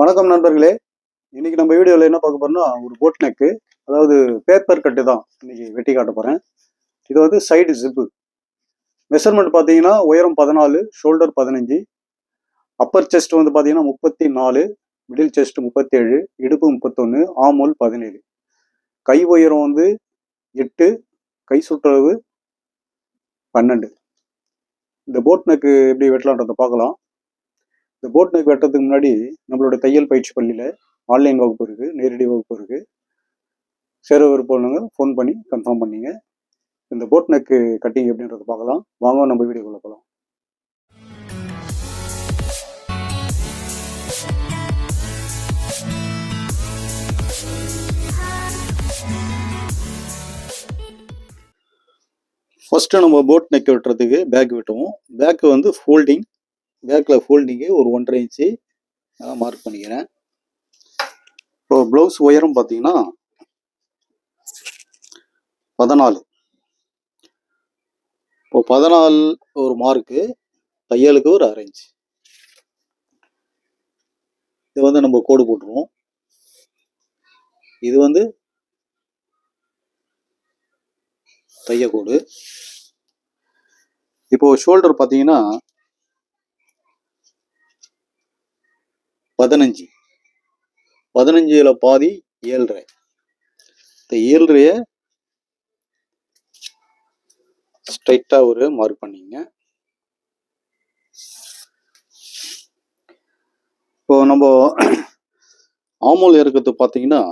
வணக்கம் நண்பர்களே. இன்னைக்கு நம்ம வீடியோவில் என்ன பார்க்க போறோம்னா ஒரு போட் நெக்கு அதாவது பேப்பர் கட்டு தான் இன்னைக்கு வெட்டி காட்ட போறேன். இது வந்து சைடு ஜிப்பு மெஷர்மெண்ட் பார்த்தீங்கன்னா உயரம் பதினாலு ஷோல்டர் பதினஞ்சு அப்பர் செஸ்ட் வந்து பார்த்தீங்கன்னா முப்பத்தி நாலு மிடில் செஸ்ட் முப்பத்தேழு இடுப்பு முப்பத்தொன்று ஆமோல் பதினேழு. கை உயரம் வந்து எட்டு கை சுற்றளவு பன்னெண்டு. இந்த போட் நெக்கு எப்படி வெட்டலான்றதை பார்க்கலாம். இந்த போட் நெக் வெட்டுறதுக்கு முன்னாடி நம்மளோட தையல் பயிற்சி பள்ளியில் ஆன்லைன் வகுப்பு இருக்குது நேரடி வகுப்பு இருக்குது சேர விருப்பம்னுங்க ஃபோன் பண்ணி கன்ஃபார்ம் பண்ணிங்க. இந்த போட் நெக்கு கட்டிங் எப்படின்றத பார்க்கலாம். வாங்க நம்ம வீடியோக்குள்ள போகலாம் ஃபஸ்ட்டு நம்ம போட் நெக் வெட்டுறதுக்கு பேக் வெட்டுவோம். பேக்கு வந்து ஃபோல்டிங் பேக்கில் ஃபோல்டிங்கு ஒரு ஒன்றரை இன்ச்சு நல்லா மார்க் பண்ணிக்கிறேன். இப்போ ப்ளவுஸ் உயரம் பார்த்தீங்கன்னா பதினாலு. இப்போ பதினாலு ஒரு மார்க்கு தையலுக்கு ஒரு அரை இன்ச்சு இது வந்து நம்ம கோடு போட்டுருவோம். இது வந்து தைய கோடு. இப்போ ஷோல்டர் பார்த்தீங்கன்னா பதினஞ்சு. பதினஞ்சுல பாதி ஏழ்ரை. இந்த ஏழ்ரைய ஸ்ட்ரைட்டா ஒரு மார்க் பண்ணிங்க. இப்போ நம்ம ஆமூல் இறக்கிறது பார்த்தீங்கன்னா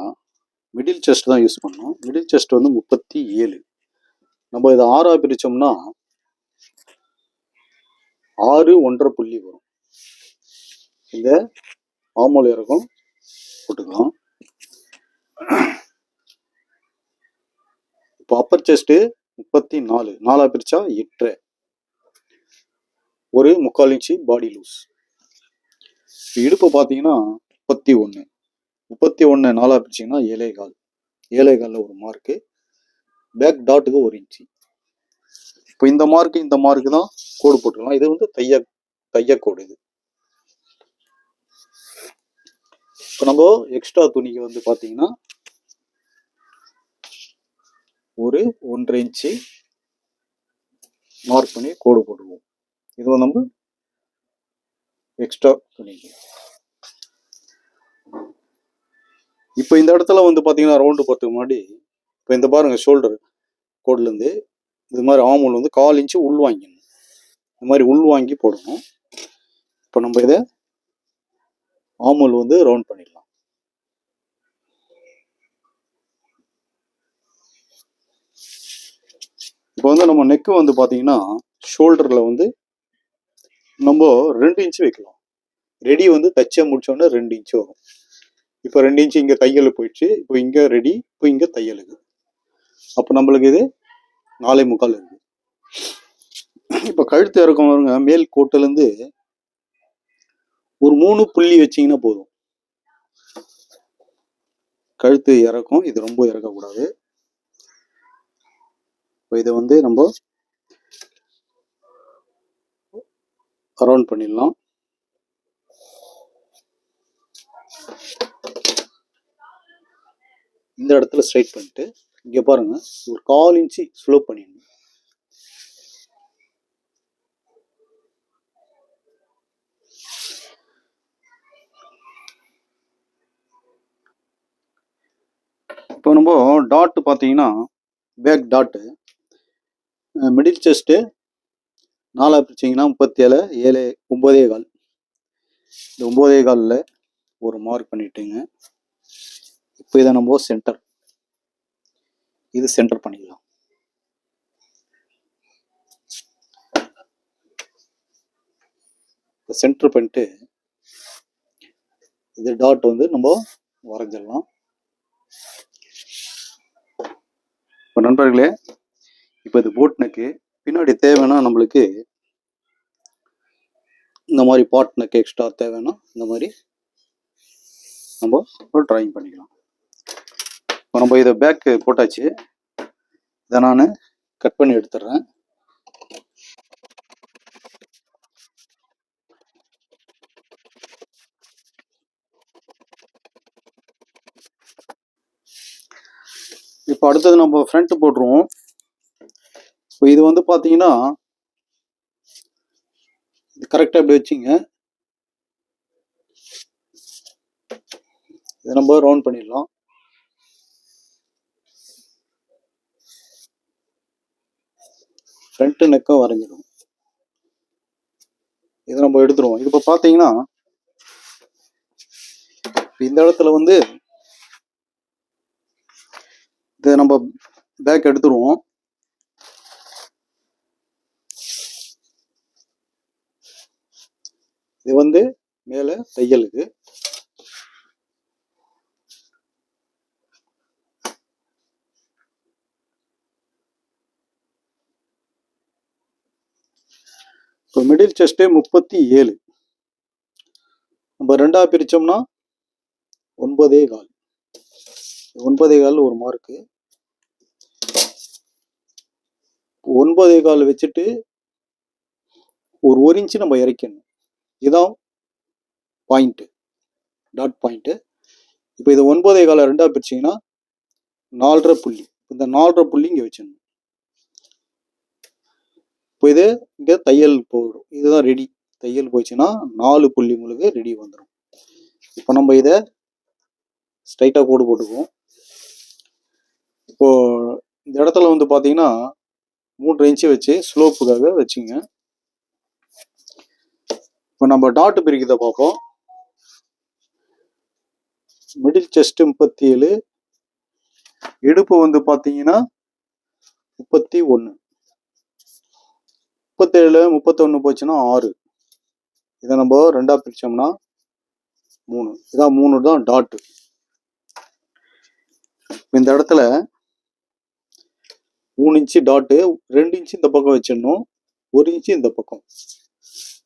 மிடில் செஸ்ட் தான் யூஸ் பண்ணோம். மிடில் செஸ்ட் வந்து முப்பத்தி ஏழு. நம்ம இதை ஆறாக பிரித்தோம்னா ஆறு ஒன்றரை புள்ளி வரும். இந்த ஆமோல் இறக்கம் போட்டுக்கலாம். இப்போ அப்பர் செஸ்ட்டு முப்பத்தி நாலு நாலா பிரிச்சா எட்டு ஒரு முக்கால் இன்ச்சு பாடி லூஸ் இடுப்பு பார்த்தீங்கன்னா முப்பத்தி ஒன்று முப்பத்தி ஒன்று நாலா பிரிச்சிங்கன்னா ஏழை கால் ஏழை காலில் ஒரு மார்க்கு பேக் டாட்டுக்கு ஒரு இன்ச்சு. இப்போ இந்த மார்க்கு இந்த மார்க்கு தான் கோடு போட்டுக்கலாம். இது வந்து தைய தைய கோடு இது. இப்போ நம்ம எக்ஸ்ட்ரா துணிக்கு வந்து பார்த்தீங்கன்னா ஒரு ஒன்றரை இன்ச்சு மார்க் பண்ணி கோடு போட்டுருவோம். இது வந்து நம்ம எக்ஸ்ட்ரா துணிக்கு. இப்போ இந்த இடத்துல வந்து பார்த்தீங்கன்னா ரவுண்டு போகிறதுக்கு முன்னாடி இப்போ இந்த பாருங்கள் ஷோல்டர் கோட்லேருந்து இது மாதிரி ஆமூல் வந்து கால் இன்ச்சு உள் வாங்கிடணும். இந்த மாதிரி உள் வாங்கி போடணும். இப்போ நம்ம இதை ஆமூல் வந்து ரவுண்ட் பண்ணிடலாம். இப்போ வந்து நம்ம நெக்கு வந்து பார்த்தீங்கன்னா ஷோல்டரில் வந்து நம்ம ரெண்டு இன்ச்சு வைக்கலாம். ரெடி வந்து தச்சை முடிச்சோடனே ரெண்டு இன்ச்சு வரும். இப்போ ரெண்டு இன்ச்சு இங்கே தையல் போயிடுச்சு. இப்போ இங்கே ரெடி இப்போ இங்கே தையலுக்கு அப்போ நம்மளுக்கு இது நாலே முக்கால் இருக்குது இப்போ கழுத்து இறக்கம் வருங்க. மேல் கோட்டிலேருந்து ஒரு மூணு புள்ளி வச்சீங்கன்னா போதும். கழுத்து இறக்கும். இது ரொம்ப இறக்கக்கூடாது. இப்போ இதை வந்து நம்ம அரௌண்ட் பண்ணிடலாம். இந்த இடத்துல ஸ்ட்ரைட் பண்ணிட்டு இங்கே பாருங்க ஒரு கால் இன்ச்சு ஸ்லோ பண்ணிடணும் இப்போ நம்ம டாட் பார்த்தீங்கன்னா பேக் டாட்டு மிடில் செஸ்ட்டு நாலாக பிரிச்சிங்கன்னா முப்பத்தி ஏழு ஏழு ஒம்போதே கால். இந்த ஒம்போதே காலில் ஒரு மார்க் பண்ணிட்டுங்க. இப்போ இதை நம்ம சென்டர் இது சென்டர் பண்ணிக்கலாம். சென்டர் பண்ணிட்டு இது டாட் வந்து நம்ம வரைஞ்சிடலாம். இப்போ நண்பர்களே இப்போ இது போட் நெக்கு பின்னாடி தேவைன்னா நம்மளுக்கு இந்த மாதிரி பாட் எக்ஸ்ட்ரா தேவைன்னா இந்த மாதிரி நம்ம ஒரு ட்ராயிங் பண்ணிக்கலாம். இப்போ நம்ம இதை பேக்கு போட்டாச்சு. இதை நான் கட் பண்ணி எடுத்துடுறேன். இப்போ அடுத்தது நம்ம ஃப்ரண்ட் போட்டுருவோம். இப்போ இது வந்து பார்த்தீங்கன்னா இது கரெக்டாக இப்படி வச்சுங்க. இதை நம்ம ரவுண்ட் பண்ணிடலாம். ஃப்ரண்ட்டு நெக்கம் வரைஞ்சிடும். இதை நம்ம எடுத்துருவோம். இது இப்போ பார்த்தீங்கன்னா இந்த இடத்துல வந்து இதை நம்ம பேக் எடுத்துருவோம். இது வந்து மேலே தையலுக்கு இப்போ மிடில் செஸ்ட்டு முப்பத்தி ஏழு. நம்ம ரெண்டாக பிரித்தோம்னா ஒன்பதே கால். ஒன்பதே கால் ஒரு மார்க்கு ஒன்பதே கால் வச்சுட்டு ஒரு ஒரு இன்ச்சு நம்ம இறக்கணும். இதான் பாயிண்ட்டு டாட் பாயிண்ட்டு இப்போ இது ஒன்பதே கால ரெண்டாக பிரிச்சிங்கன்னா நாலரை புள்ளி. இந்த நாலரை புள்ளி இங்கே வச்சிடணும். இப்போ இது இங்கே தையல் போயிடும். இதுதான் ரெடி தையல் போயிடுச்சுன்னா நாலு புள்ளி உங்களுக்கு ரெடி வந்துடும் இப்போ நம்ம இதை ஸ்ட்ரைட்டாக கோடு போட்டுக்குவோம். இப்போ இந்த இடத்துல வந்து பார்த்தீங்கன்னா மூன்று இன்ச்சு வச்சு ஸ்லோப்புக்காக வச்சுங்க. இப்போ நம்ம டாட் பிரிக்கிறத பார்ப்போம். மிடில் செஸ்ட் முப்பத்தி ஏழு இடுப்பு வந்து பார்த்தீங்கன்னா முப்பத்தி ஒன்று முப்பத்தேழு முப்பத்தொன்று போச்சுன்னா ஆறு. இதை நம்ம ரெண்டா பிரிச்சோம்னா மூணு. இதான் மூணு தான் டாட்டு இந்த இடத்துல மூணு இன்ச்சு டாட்டு ரெண்டு இன்ச்சு இந்த பக்கம் வச்சிடணும். ஒரு இன்ச்சு இந்த பக்கம்.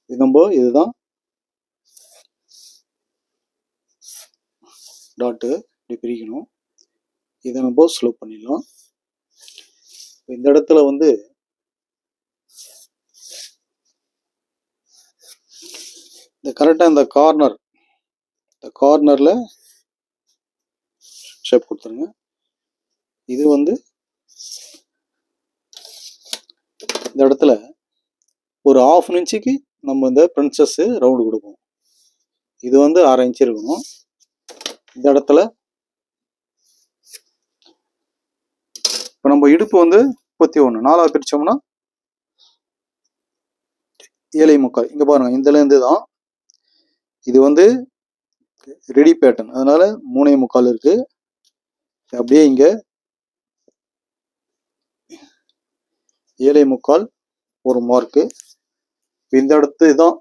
இது நம்ம இதுதான் டாட்டு இப்படி பிரிக்கணும். இதை நம்ம ஸ்லோ பண்ணிடலாம். இந்த இடத்துல வந்து இந்த கரெக்டாக இந்த கார்னர் இந்த கார்னரில் ஷேப் கொடுத்துருங்க. இது வந்து இந்த இடத்துல ஒரு ஆஃப் இன்ச்சுக்கு நம்ம இந்த பிரின்சஸ் ரவுண்டு கொடுப்போம் இது வந்து அரை இன்ச்சு இருக்கணும். இந்த இடத்துல இப்போ நம்ம இடுப்பு வந்து முப்பத்தி ஒன்று நாலாக பிரித்தோம்னா ஏழை முக்கால் இங்கே பாருங்கள் இதுலேருந்து தான் இது வந்து ரெடி பேட்டர்ன் அதனால மூணே முக்கால் இருக்கு. அப்படியே இங்கே ஏழை முக்கால் ஒரு மார்க்கு இந்த இடத்து தான்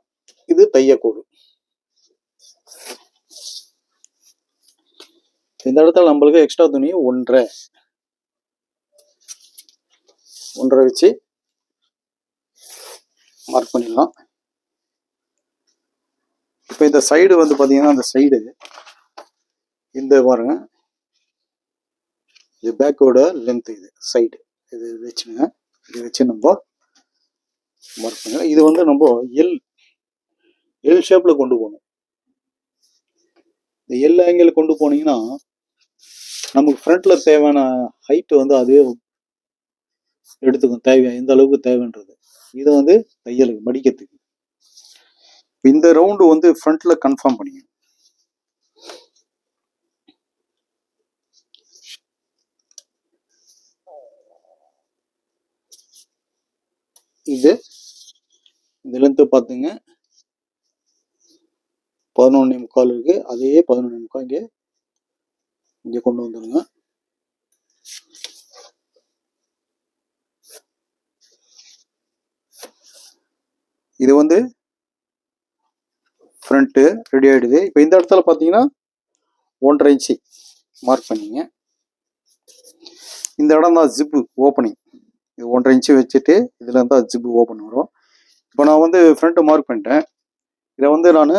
இது தையக்கூடு. இந்த இடத்துல நம்மளுக்கு எக்ஸ்ட்ரா துணி ஒன்றரை. ஒன்றரை வச்சு மார்க் பண்ணிடலாம். இப்போ இந்த சைடு வந்து பார்த்தீங்கன்னா அந்த சைடு இந்த பாருங்க. இது பேக்கோட லென்த் இது சைடு இது வச்சுங்க இதை வச்சு நம்ம மார்க் பண்ணலாம் இது வந்து நம்ம எல் எல் ஷேப்பில் கொண்டு போகணும். இந்த எல் ஆங்கிள் கொண்டு போனீங்கன்னா நமக்கு ஃப்ரண்ட்ல தேவையான ஹைட் வந்து அதுவே எடுத்துக்கும். தேவை எந்த அளவுக்கு தேவைன்றது. இது வந்து தையலுக்கு மடிக்கிறதுக்கு இந்த ரவுண்டு வந்து ஃப்ரண்ட்ல கன்ஃபார்ம் பண்ணிக்கணும். இது. இந்த லென்த்து பார்த்துங்க பதினொன்னே முக்கால் இருக்கு. அதே பதினொன்னே முக்கால் இங்கே. இங்கே கொண்டு வந்துடுங்க இது வந்து ஃப்ரண்ட்டு ரெடி ஆகிடுது இப்போ இந்த இடத்துல பார்த்தீங்கன்னா ஒன்றரை இன்ச்சு மார்க் பண்ணிங்க. இந்த இடம் தான் ஜிப்பு ஓப்பனிங் இது ஒன்றரை இன்ச்சு வச்சுட்டு இதில் இருந்தால் ஜிப்பு ஓப்பன் வரும். இப்போ நான் வந்து ஃப்ரண்ட்டை மார்க் பண்ணிட்டேன். இதை வந்து நான்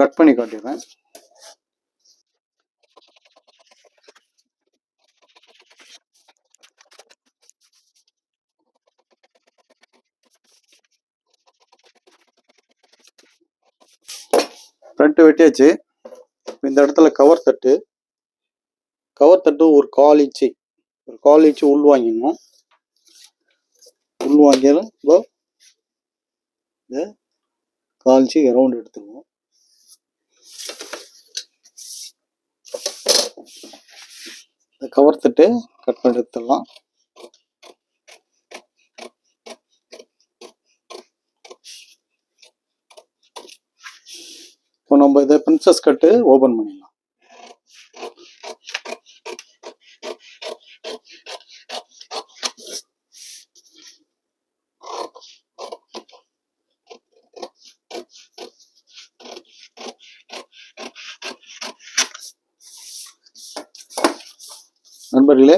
கட் பண்ணி காட்டிடுறேன். ஃப்ரண்ட்டு வெட்டியாச்சு. இந்த இடத்துல கவர் தட்டு. கவர் தட்டு ஒரு கால் இன்ச்சு ஒரு கால் இன்ச்சு உள் வாங்கிடணும் உள் வாங்கியாலும் இதோ இதை ரவுண்ட் எடுத்துக்குவோம் இந்த கவர் தட்டு கட் பண்ணி எடுத்துடலாம். இப்போ நம்ம இதை பிரின்சஸ் கட்டு ஓபன் பண்ணிடலாம். நண்பர்களே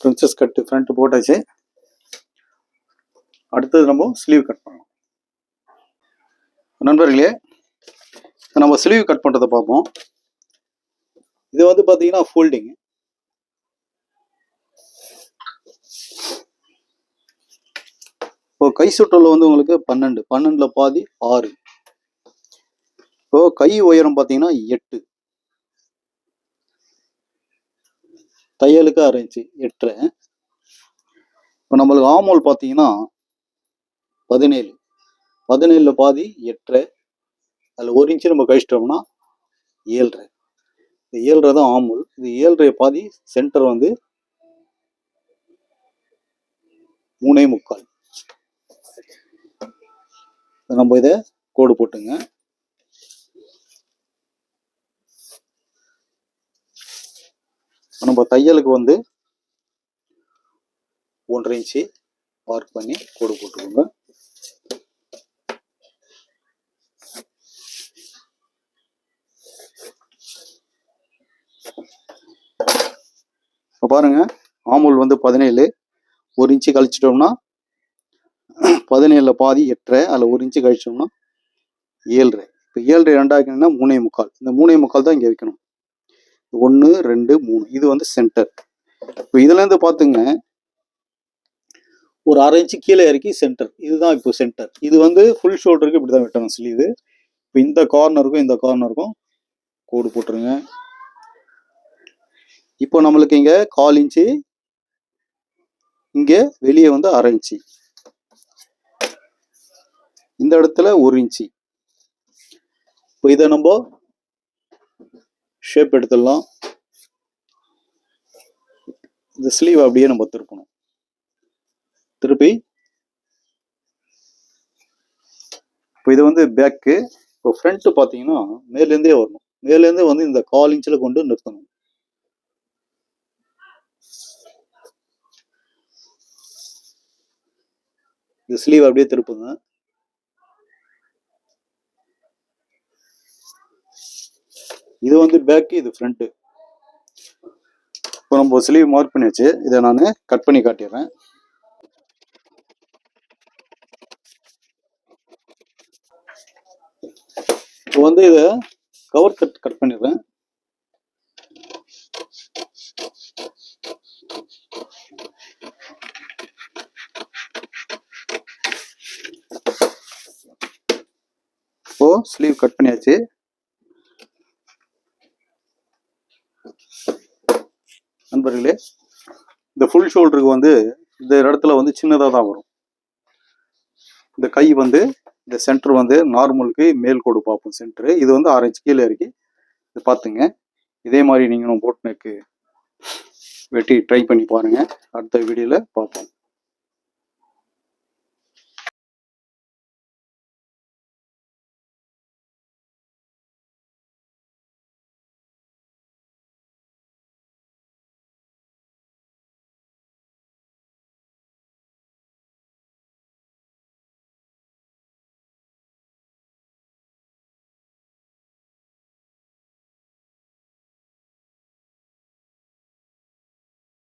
பிரின்சஸ் கட்டு ஃப்ரண்ட் போட்டாச்சு. அடுத்தது நம்ம ஸ்லீவ் கட் பண்ணலாம். நண்பர்களே நம்ம ஸ்லீவ் கட் பண்ணுறதை பார்ப்போம். இது வந்து பார்த்தீங்கன்னா ஃபோல்டிங் இப்போ கை சுற்றல வந்து உங்களுக்கு பன்னெண்டு. பன்னெண்டுல பாதி ஆறு. இப்போ கை உயரம் பார்த்தீங்கன்னா எட்டு. தையலுக்கு அரை இன்ச்சு எட்டரை இப்போ நம்மளுக்கு ஆமோல் பார்த்தீங்கன்னா பதினேழு. பதினேழுல பாதி எட்டரை அதில் ஒரு இன்ச்சு நம்ம கழிச்சிட்டோம்னா ஏழரை. இந்த ஏழரை தான் ஆமூல். இது ஏழரை பாதி சென்டர் வந்து மூணே முக்கால். நம்ம இதை கோடு போட்டுங்க. நம்ம தையலுக்கு வந்து ஒன்றரை இன்ச்சு மார்க் பண்ணி கோடு போட்டுக்கோங்க. இப்போ பாருங்க ஆமூல் வந்து பதினேழு ஒரு இன்ச்சு கழிச்சிட்டோம்னா பதினேழுல பாதி எட்டரை அதில் ஒரு இன்ச்சு கழிச்சோம்னா ஏழ்ரை. இப்போ ஏழ்ரை ரெண்டாக்கணும்னா மூணே முக்கால். இந்த மூணே முக்கால் தான் இங்கே வைக்கணும். ஒன்று ரெண்டு மூணு. இது வந்து சென்டர் இப்போ இதுலேருந்து பார்த்துங்க ஒரு அரை இன்ச்சு கீழே இறக்கி சென்டர் இதுதான் இப்போ சென்டர் இது வந்து ஃபுல் ஷோல்டருக்கு இப்படி தான் வெட்டணும் ஸ்லீவு இப்போ இந்த கார்னருக்கும் இந்த கார்னருக்கும் கோடு போட்டுருங்க. இப்போ நம்மளுக்கு இங்கே கால் இன்ச்சு இங்கே வெளியே வந்து அரை இன்ச்சு இந்த இடத்துல ஒரு இன்ச்சு இப்போ இதை நம்ம ஷேப் எடுத்துடலாம். இந்த ஸ்லீவ் அப்படியே நம்ம திருப்பணும். திருப்பி இப்போ இது வந்து பேக்கு இப்போ ஃப்ரண்ட்டு பார்த்தீங்கன்னா மேலேருந்தே வரணும். மேலேருந்தே வந்து இந்த கால் இன்ச்சில் கொண்டு நிறுத்தணும். இந்த ஸ்லீவ் அப்படியே திருப்புங்க. இது வந்து பேக்கு இது ஃப்ரண்ட்டு இப்போ நம்ம ஸ்லீவ் மார்க் பண்ணியாச்சு. இதை நான் கட் பண்ணி காட்டிடுறேன். இப்போ வந்து இதை கவர் கட் கட் பண்ணிடுறேன். இப்போ ஸ்லீவ் கட் பண்ணியாச்சு. நண்பர்களே இந்த ஃபுல் ஷோல்டருக்கு வந்து இந்த இடத்துல வந்து சின்னதாக தான் வரும். இந்த கை வந்து இந்த சென்டர் வந்து நார்மலுக்கு மேல் கோடு பார்ப்போம் சென்டரு இது வந்து ஆரஞ்சு கீழே இறக்கி இது பார்த்துங்க. இதே மாதிரி நீங்களும் போட் நெக்கு வெட்டி ட்ரை பண்ணி பாருங்க. அடுத்த வீடியோவில் பார்ப்போம்.